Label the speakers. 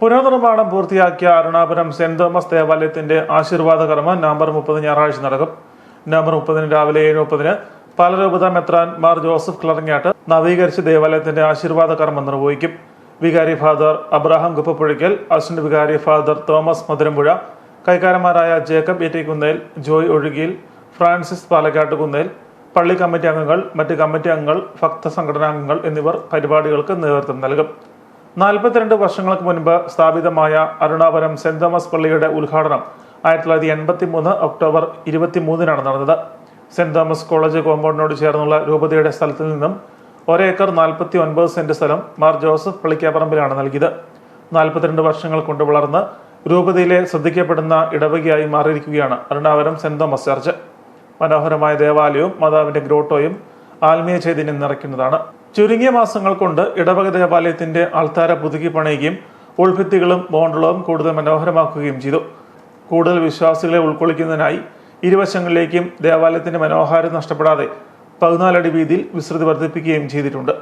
Speaker 1: പുനർനിർമ്മാണം പൂർത്തിയാക്കിയ Arunapuram saint Thomas ദേവാലയത്തിന്റെ ആശീർവാദ കർമ്മം നവംബർ മുപ്പത് ഞായറാഴ്ച നടക്കും. നവംബർ മുപ്പതിന് രാവിലെ ഏഴ് മുപ്പതിന് പാലരൂപത മെത്രാൻ മാർ ജോസഫ് ക്ലറങ്ങാട്ട് നവീകരിച്ച ദേവാലയത്തിന്റെ ആശീർവാദ കർമ്മം നിർവഹിക്കും. വികാരി ഫാദർ അബ്രഹാം കുപ്പപ്പുഴയ്ക്കൽ അസിസ്റ്റന്റ് വികാരി ഫാദർ തോമസ് മധുരമ്പുഴ കൈക്കാരന്മാരായ ജേക്കബ് ഏറ്റിക്കുന്നേൽ ജോയ് ഒഴുകിയിൽ ഫ്രാൻസിസ് പാലക്കാട്ട് കുന്നേൽ പള്ളി കമ്മിറ്റി അംഗങ്ങൾ മറ്റ് കമ്മിറ്റി അംഗങ്ങൾ ഭക്ത സംഘടനാംഗങ്ങൾ എന്നിവർ പരിപാടികൾക്ക് നേതൃത്വം നൽകും. നാൽപ്പത്തിരണ്ട് വർഷങ്ങൾക്ക് മുൻപ് സ്ഥാപിതമായ അരുണാപുരം സെന്റ് തോമസ് പള്ളിയുടെ ഉദ്ഘാടനം ആയിരത്തി തൊള്ളായിരത്തി എൺപത്തി മൂന്ന് ഒക്ടോബർ ഇരുപത്തിമൂന്നിനാണ് നടന്നത്. സെന്റ് തോമസ് കോളേജ് കോമ്പൗണ്ടിനോട് ചേർന്നുള്ള രൂപതയുടെ സ്ഥലത്തിൽ നിന്നും ഒരേക്കർ നാൽപ്പത്തി ഒൻപത് സെന്റ് സ്ഥലം മാർ ജോസഫ് പള്ളിക്കാപ്പറമ്പിലാണ് നൽകിയത്. നാൽപ്പത്തിരണ്ട് വർഷങ്ങൾ കൊണ്ട് വളർന്ന് രൂപതയിലെ ശ്രദ്ധിക്കപ്പെടുന്ന ഇടവകയായി മാറിയിരിക്കുകയാണ് അരുണാപുരം സെന്റ് തോമസ് ചർച്ച്. മനോഹരമായ ദേവാലയവും മാതാവിന്റെ ഗ്രോട്ടോയും ആത്മീയ ചൈതന്യം നിറയ്ക്കുന്നതാണ്. ചുരുങ്ങിയ മാസങ്ങൾ കൊണ്ട് ഇടവക ദേവാലയത്തിന്റെ ആൾത്താര പുതുക്കി പണിയുകയും ഉൾഭിത്തികളും ബോണ്ടുകളും കൂടുതൽ മനോഹരമാക്കുകയും ചെയ്തു. കൂടുതൽ വിശ്വാസികളെ ഉൾക്കൊള്ളിക്കുന്നതിനായി ഇരുവശങ്ങളിലേക്കും ദേവാലയത്തിന്റെ മനോഹാരം നഷ്ടപ്പെടാതെ പതിനാലടി വീതിയിൽ വിസ്തൃതി വർദ്ധിപ്പിക്കുകയും ചെയ്തിട്ടുണ്ട്.